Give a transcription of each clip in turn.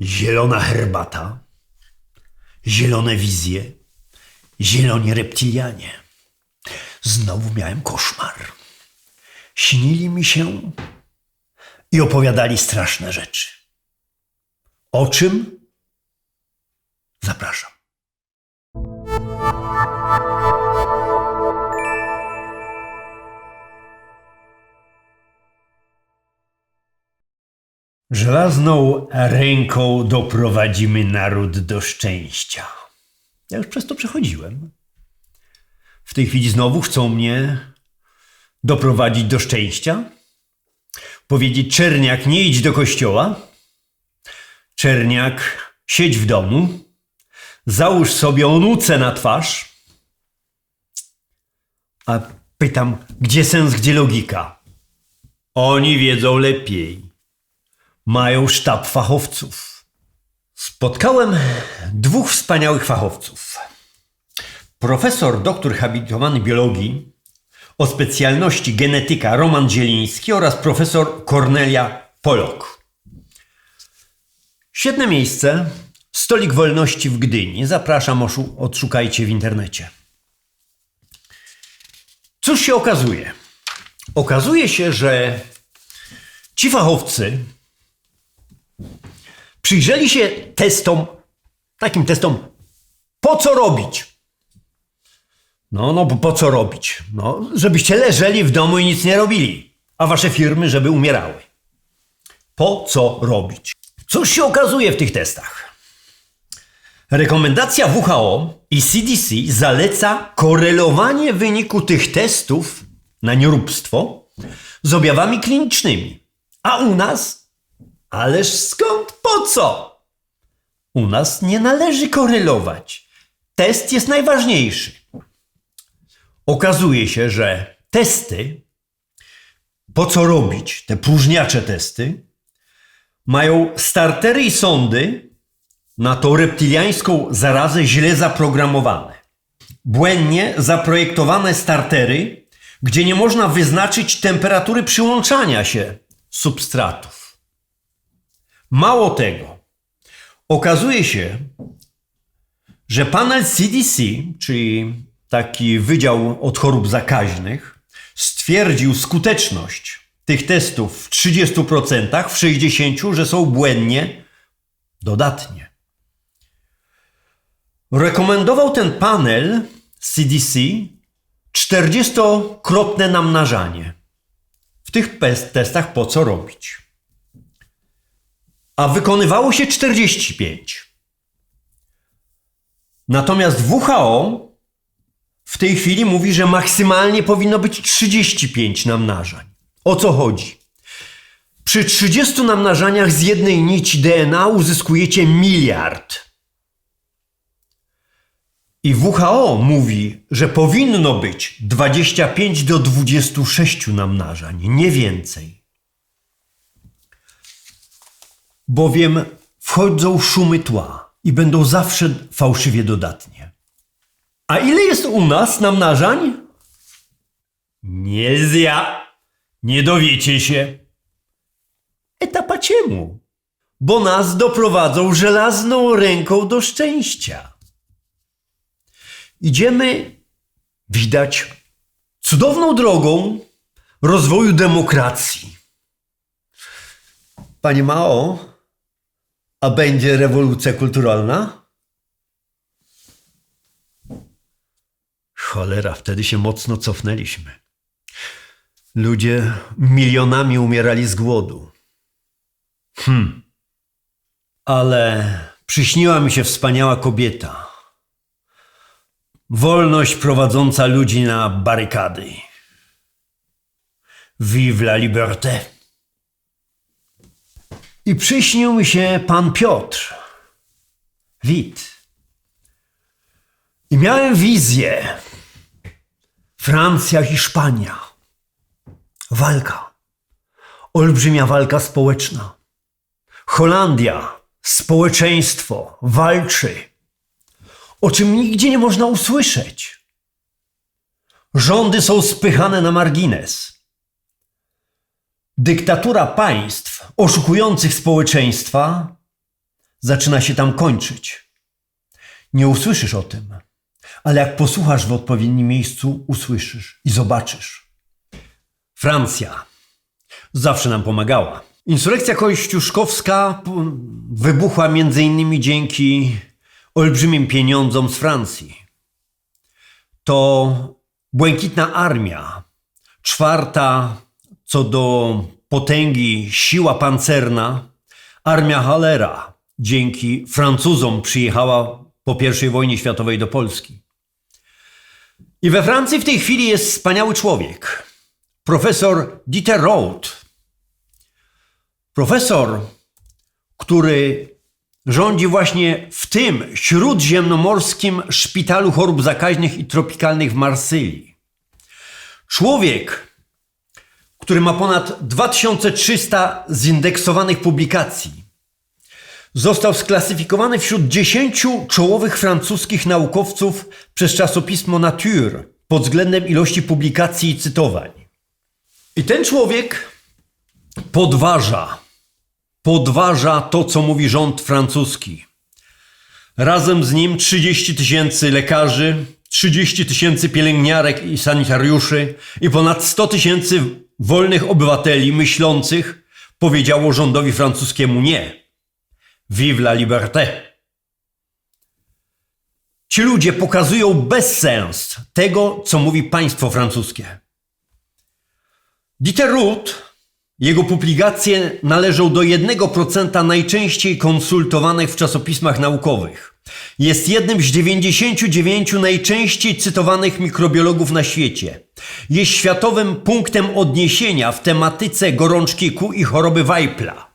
zielona herbata, zielone wizje, zieloni reptilianie. Znowu miałem koszmar. Śnili mi się i opowiadali straszne rzeczy. O czym? Zapraszam. Żelazną ręką doprowadzimy naród do szczęścia. Ja już przez to przechodziłem. W tej chwili znowu chcą mnie doprowadzić do szczęścia. Powiedzieć, Czerniak, nie idź do kościoła. Czerniak, siedź w domu. Załóż sobie onuce na twarz. A pytam, gdzie sens, gdzie logika? Oni wiedzą lepiej mają sztab fachowców. Spotkałem dwóch wspaniałych fachowców. Profesor doktor habilitowany biologii o specjalności genetyka Roman Zieliński oraz profesor Kornelia Polok. Świetne miejsce. Stolik Wolności w Gdyni. Zapraszam, odszukajcie w internecie. Cóż się okazuje? Okazuje się, że ci fachowcy przyjrzeli się testom, takim testom, po co robić? No, no, po co robić? No, żebyście leżeli w domu i nic nie robili, a wasze firmy, żeby umierały. Po co robić? Cóż się okazuje w tych testach? Rekomendacja WHO i CDC zaleca korelowanie wyniku tych testów na nieróbstwo z objawami klinicznymi. A u nas Ależ skąd? Po co? U nas nie należy korelować. Test jest najważniejszy. Okazuje się, że testy, po co robić te próżniacze testy, mają startery i sądy na tą reptiliańską zarazę źle zaprogramowane. Błędnie zaprojektowane startery, gdzie nie można wyznaczyć temperatury przyłączania się substratów. Mało tego, okazuje się, że panel CDC, czyli taki Wydział od Chorób Zakaźnych, stwierdził skuteczność tych testów w 30%, w 60%, że są błędnie dodatnie. Rekomendował ten panel CDC 40-krotne namnażanie. W tych testach po co robić? A wykonywało się 45. Natomiast WHO w tej chwili mówi, że maksymalnie powinno być 35 namnażań. O co chodzi? Przy 30 namnażaniach z jednej nici DNA uzyskujecie miliard. I WHO mówi, że powinno być 25 do 26 namnażań, nie więcej. Bowiem wchodzą szumy tła i będą zawsze fałszywie dodatnie. A ile jest u nas namnażań? Nie zja. Nie dowiecie się. Etapa czemu? Bo nas doprowadzą żelazną ręką do szczęścia. Idziemy, widać, cudowną drogą rozwoju demokracji. Panie Mao, a będzie rewolucja kulturalna? Cholera, wtedy się mocno cofnęliśmy. Ludzie milionami umierali z głodu. Hmm. Ale przyśniła mi się wspaniała kobieta. Wolność prowadząca ludzi na barykady. Vive la liberté. I przyśnił mi się pan Piotr. Wit. I miałem wizję. Francja, Hiszpania. Walka. Olbrzymia walka społeczna. Holandia. Społeczeństwo walczy. O czym nigdzie nie można usłyszeć. Rządy są spychane na margines. Dyktatura państw oszukujących społeczeństwa zaczyna się tam kończyć. Nie usłyszysz o tym, ale jak posłuchasz w odpowiednim miejscu, usłyszysz i zobaczysz. Francja zawsze nam pomagała. Insurrekcja kościuszkowska wybuchła innymi dzięki olbrzymim pieniądzom z Francji. To błękitna armia, czwarta co do potęgi siła pancerna, armia Hallera dzięki Francuzom przyjechała po I wojnie światowej do Polski. I we Francji w tej chwili jest wspaniały człowiek, profesor Dieter Roth. Profesor, który rządzi właśnie w tym śródziemnomorskim szpitalu chorób zakaźnych i tropikalnych w Marsylii. Człowiek, który ma ponad 2300 zindeksowanych publikacji, został sklasyfikowany wśród 10 czołowych francuskich naukowców przez czasopismo Nature pod względem ilości publikacji i cytowań. I ten człowiek podważa, podważa to, co mówi rząd francuski. Razem z nim 30 tysięcy lekarzy, 30 tysięcy pielęgniarek i sanitariuszy i ponad 100 tysięcy wolnych obywateli myślących powiedziało rządowi francuskiemu nie. Vive la liberté. Ci ludzie pokazują bezsens tego, co mówi państwo francuskie. Dieter jego publikacje należą do 1% najczęściej konsultowanych w czasopismach naukowych. Jest jednym z 99 najczęściej cytowanych mikrobiologów na świecie. Jest światowym punktem odniesienia w tematyce gorączki kół i choroby Weipla.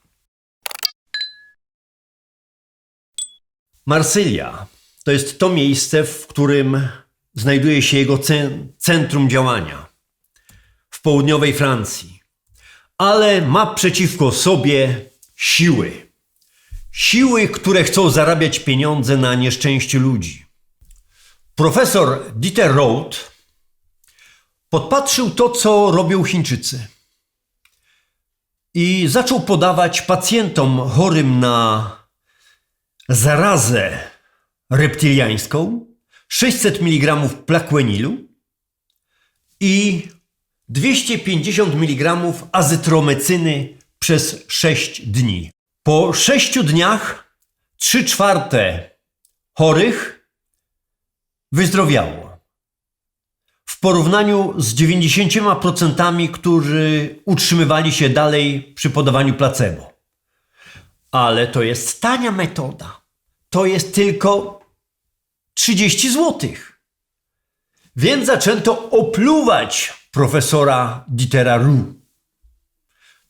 Marsylia to jest to miejsce, w którym znajduje się jego ce- centrum działania w południowej Francji, ale ma przeciwko sobie siły. Siły, które chcą zarabiać pieniądze na nieszczęściu ludzi. Profesor Dieter Roth podpatrzył to, co robią Chińczycy i zaczął podawać pacjentom chorym na zarazę reptyliańską 600 mg plaquenilu i 250 mg azytromecyny przez 6 dni. Po 6 dniach 3 czwarte chorych wyzdrowiało. W porównaniu z 90%, którzy utrzymywali się dalej przy podawaniu placebo. Ale to jest tania metoda. To jest tylko 30 zł. Więc zaczęto opluwać profesora Dietera Roux.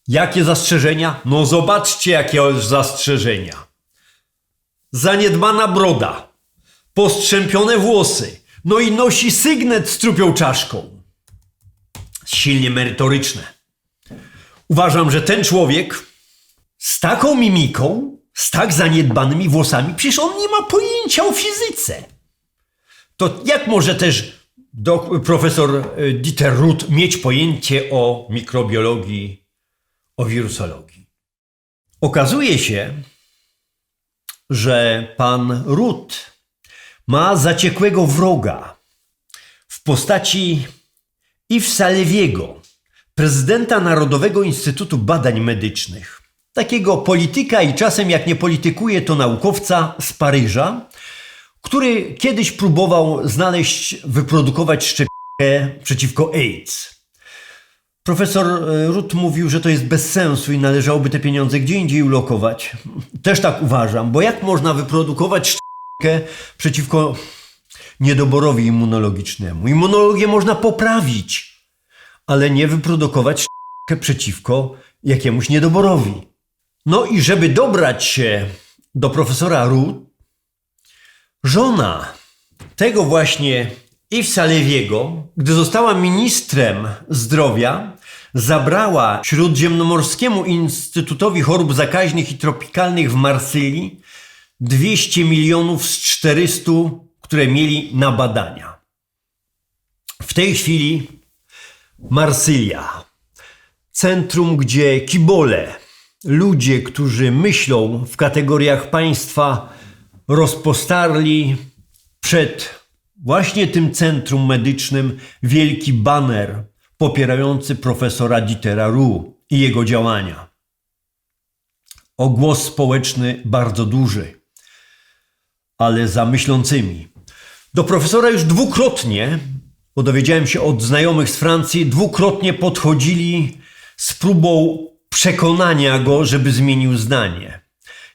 Jakie zastrzeżenia? No zobaczcie, jakie zastrzeżenia. Zaniedbana broda, postrzępione włosy, no i nosi sygnet z trupią czaszką. Silnie merytoryczne. Uważam, że ten człowiek z taką mimiką, z tak zaniedbanymi włosami, przecież on nie ma pojęcia o fizyce. To jak może też do, profesor y, Dieter Ruth mieć pojęcie o mikrobiologii, o wirusologii? Okazuje się, że pan Ruth ma zaciekłego wroga w postaci Yves Salewiego, prezydenta Narodowego Instytutu Badań Medycznych. Takiego polityka i czasem jak nie politykuje, to naukowca z Paryża, który kiedyś próbował znaleźć, wyprodukować szczepionkę przeciwko AIDS. Profesor e, Ruth mówił, że to jest bez sensu i należałoby te pieniądze gdzie indziej ulokować. Też tak uważam, bo jak można wyprodukować szczepionkę przeciwko niedoborowi immunologicznemu? Immunologię można poprawić, ale nie wyprodukować szczepionkę przeciwko jakiemuś niedoborowi. No i żeby dobrać się do profesora Ruth, żona tego właśnie Yvesa Lewiego, gdy została ministrem zdrowia, zabrała Śródziemnomorskiemu Instytutowi Chorób Zakaźnych i Tropikalnych w Marsylii 200 milionów z 400, które mieli na badania. W tej chwili Marsylia, centrum, gdzie kibole ludzie, którzy myślą w kategoriach państwa, rozpostarli przed właśnie tym centrum medycznym wielki baner popierający profesora Dietera Roux i jego działania. O głos społeczny bardzo duży, ale za myślącymi. Do profesora już dwukrotnie, bo dowiedziałem się od znajomych z Francji, dwukrotnie podchodzili z próbą przekonania go, żeby zmienił zdanie.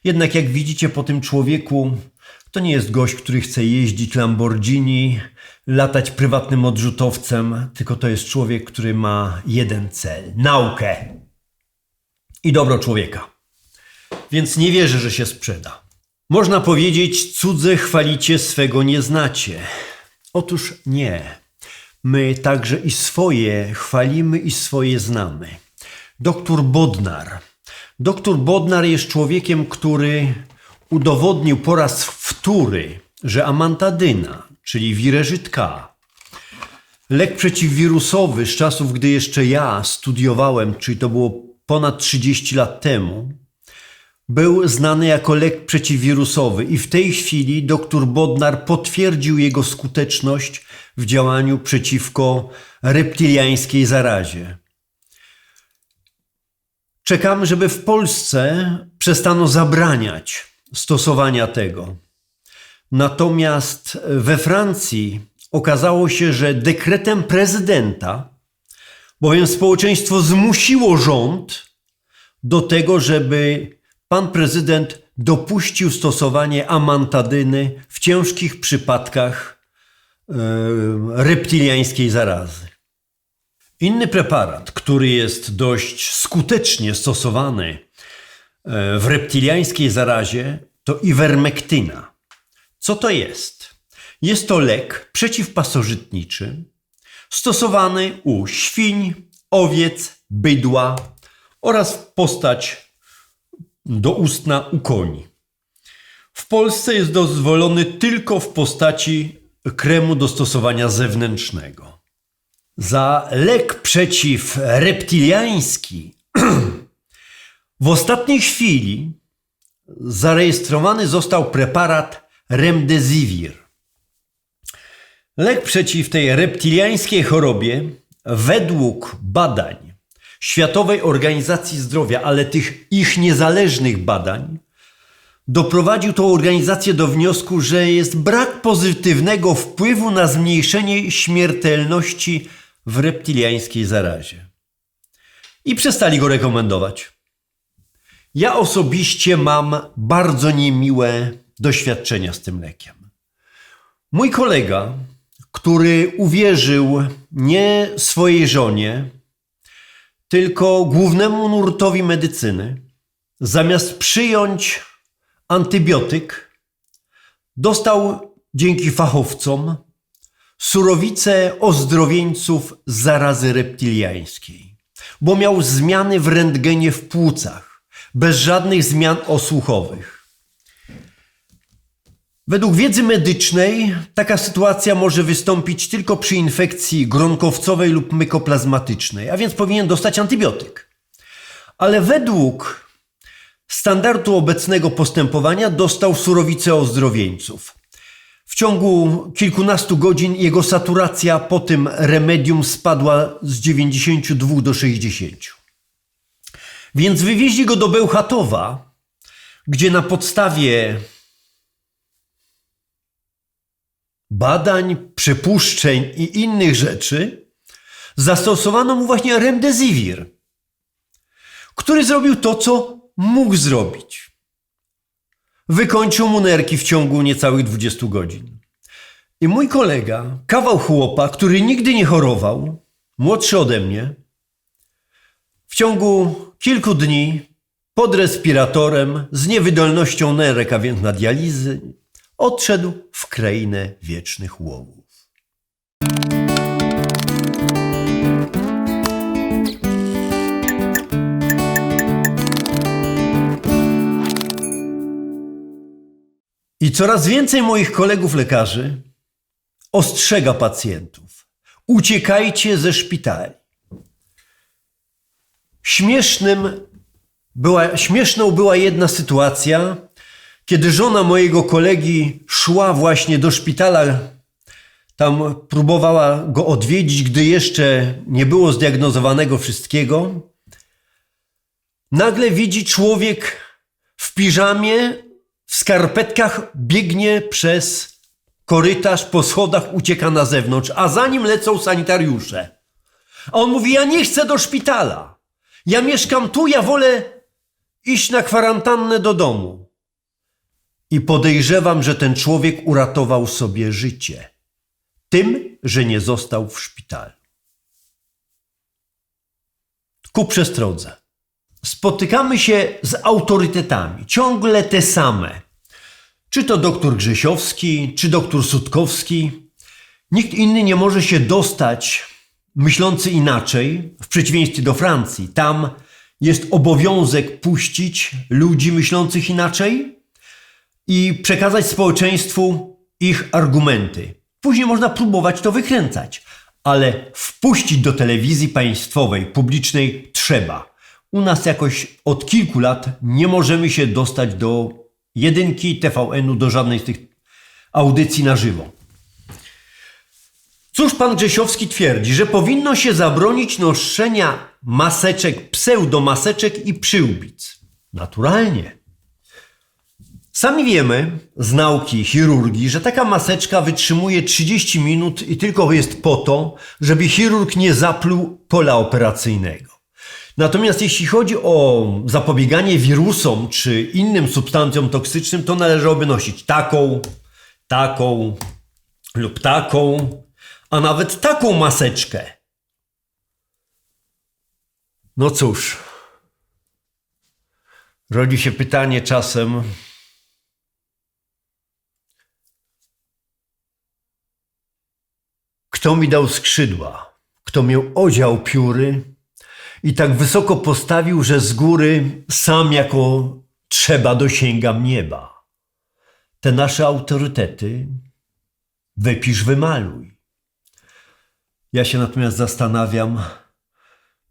Jednak jak widzicie po tym człowieku, to nie jest gość, który chce jeździć Lamborghini, latać prywatnym odrzutowcem, tylko to jest człowiek, który ma jeden cel naukę i dobro człowieka. Więc nie wierzę, że się sprzeda. Można powiedzieć, cudze chwalicie, swego nie znacie. Otóż nie. My także i swoje chwalimy i swoje znamy. Doktor Bodnar. Doktor Bodnar jest człowiekiem, który udowodnił po raz wtóry, że amantadyna, czyli wireżyt K, lek przeciwwirusowy z czasów, gdy jeszcze ja studiowałem, czyli to było ponad 30 lat temu, był znany jako lek przeciwwirusowy i w tej chwili dr Bodnar potwierdził jego skuteczność w działaniu przeciwko reptiliańskiej zarazie. Czekamy, żeby w Polsce przestano zabraniać stosowania tego. Natomiast we Francji okazało się, że dekretem prezydenta, bowiem społeczeństwo zmusiło rząd do tego, żeby pan prezydent dopuścił stosowanie amantadyny w ciężkich przypadkach e, reptiliańskiej zarazy. Inny preparat, który jest dość skutecznie stosowany w reptiliańskiej zarazie, to iwermektyna. Co to jest? Jest to lek przeciwpasożytniczy stosowany u świń, owiec, bydła oraz w postać doustna u koni. W Polsce jest dozwolony tylko w postaci kremu do stosowania zewnętrznego. Za lek przeciwreptiliański w ostatniej chwili zarejestrowany został preparat Remdesivir. Lek przeciw tej reptiliańskiej chorobie według badań Światowej Organizacji Zdrowia, ale tych ich niezależnych badań, doprowadził tą organizację do wniosku, że jest brak pozytywnego wpływu na zmniejszenie śmiertelności w reptiliańskiej zarazie. I przestali go rekomendować. Ja osobiście mam bardzo niemiłe doświadczenia z tym lekiem. Mój kolega, który uwierzył nie swojej żonie, tylko głównemu nurtowi medycyny, zamiast przyjąć antybiotyk, dostał dzięki fachowcom surowice ozdrowieńców zarazy reptiliańskiej, bo miał zmiany w rentgenie w płucach, bez żadnych zmian osłuchowych. Według wiedzy medycznej taka sytuacja może wystąpić tylko przy infekcji gronkowcowej lub mykoplazmatycznej, a więc powinien dostać antybiotyk. Ale według standardu obecnego postępowania dostał surowicę ozdrowieńców. W ciągu kilkunastu godzin jego saturacja po tym remedium spadła z 92 do 60. Więc wywieźli go do Bełchatowa, gdzie na podstawie badań, przypuszczeń i innych rzeczy zastosowano mu właśnie remdesivir, który zrobił to, co mógł zrobić. Wykończył mu nerki w ciągu niecałych 20 godzin. I mój kolega, kawał chłopa, który nigdy nie chorował, młodszy ode mnie, w ciągu kilku dni pod respiratorem z niewydolnością nerek, a więc na dializy, odszedł w krainę wiecznych łowów. I coraz więcej moich kolegów lekarzy ostrzega pacjentów: uciekajcie ze szpitali. Śmiesznym Była, śmieszną była jedna sytuacja, kiedy żona mojego kolegi szła właśnie do szpitala, tam próbowała go odwiedzić, gdy jeszcze nie było zdiagnozowanego wszystkiego. Nagle widzi człowiek w piżamie, w skarpetkach, biegnie przez korytarz, po schodach, ucieka na zewnątrz, a za nim lecą sanitariusze. A on mówi: Ja nie chcę do szpitala. Ja mieszkam tu, ja wolę iść na kwarantannę do domu. I podejrzewam, że ten człowiek uratował sobie życie tym, że nie został w szpitalu. Ku przestrodze. Spotykamy się z autorytetami, ciągle te same. Czy to doktor Grzesiowski, czy doktor Sutkowski. Nikt inny nie może się dostać myślący inaczej, w przeciwieństwie do Francji. Tam jest obowiązek puścić ludzi myślących inaczej i przekazać społeczeństwu ich argumenty. Później można próbować to wykręcać, ale wpuścić do telewizji państwowej, publicznej trzeba. U nas jakoś od kilku lat nie możemy się dostać do jedynki TVN-u, do żadnej z tych audycji na żywo. Cóż pan Grzesiowski twierdzi, że powinno się zabronić noszenia maseczek, pseudomaseczek i przyłbic. Naturalnie. Sami wiemy z nauki chirurgii, że taka maseczka wytrzymuje 30 minut i tylko jest po to, żeby chirurg nie zapluł pola operacyjnego. Natomiast jeśli chodzi o zapobieganie wirusom czy innym substancjom toksycznym, to należałoby nosić taką, taką lub taką, a nawet taką maseczkę. No cóż, rodzi się pytanie czasem, kto mi dał skrzydła, kto miał odział pióry i tak wysoko postawił, że z góry sam jako trzeba dosięgam nieba. Te nasze autorytety wypisz, wymaluj. Ja się natomiast zastanawiam,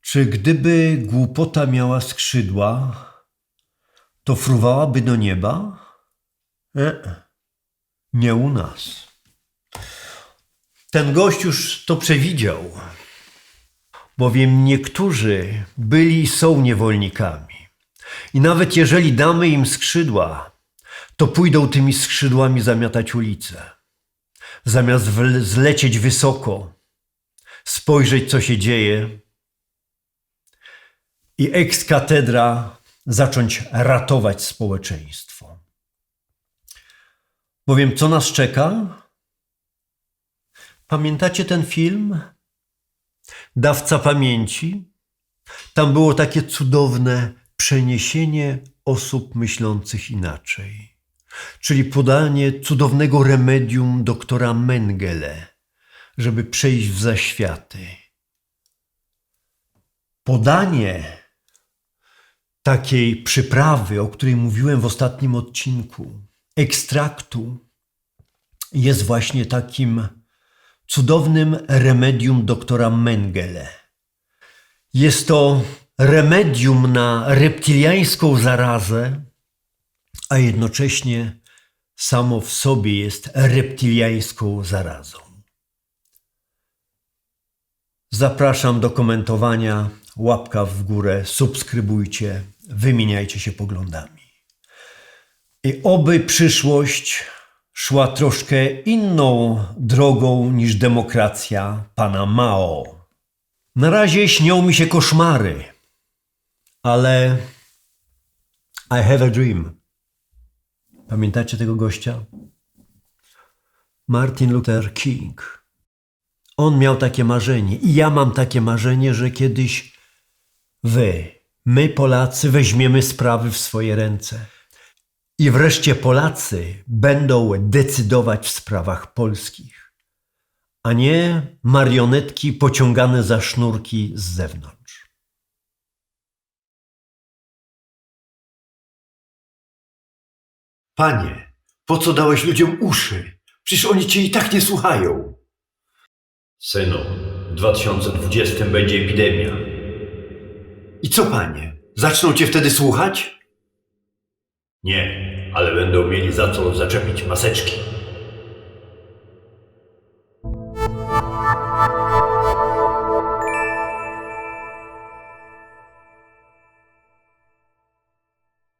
czy gdyby głupota miała skrzydła, to fruwałaby do nieba? E, nie u nas. Ten gość już to przewidział, bowiem niektórzy byli i są niewolnikami. I nawet jeżeli damy im skrzydła, to pójdą tymi skrzydłami zamiatać ulicę. Zamiast zlecieć wysoko, spojrzeć, co się dzieje, i ex katedra zacząć ratować społeczeństwo. Bowiem co nas czeka? Pamiętacie ten film? Dawca pamięci? Tam było takie cudowne przeniesienie osób myślących inaczej, czyli podanie cudownego remedium doktora Mengele, żeby przejść w zaświaty. Podanie takiej przyprawy, o której mówiłem w ostatnim odcinku, ekstraktu, jest właśnie takim cudownym remedium doktora Mengele. Jest to remedium na reptiliańską zarazę, a jednocześnie samo w sobie jest reptiliańską zarazą. Zapraszam do komentowania, łapka w górę, subskrybujcie, wymieniajcie się poglądami. I oby przyszłość szła troszkę inną drogą niż demokracja pana Mao. Na razie śnią mi się koszmary, ale I have a dream. Pamiętacie tego gościa? Martin Luther King. On miał takie marzenie i ja mam takie marzenie, że kiedyś wy, my Polacy, weźmiemy sprawy w swoje ręce. I wreszcie Polacy będą decydować w sprawach polskich, a nie marionetki pociągane za sznurki z zewnątrz. Panie, po co dałeś ludziom uszy? Przecież oni cię i tak nie słuchają. Synu, w 2020 będzie epidemia. I co, panie? Zaczną cię wtedy słuchać? Nie, ale będą mieli za co zaczepić maseczki.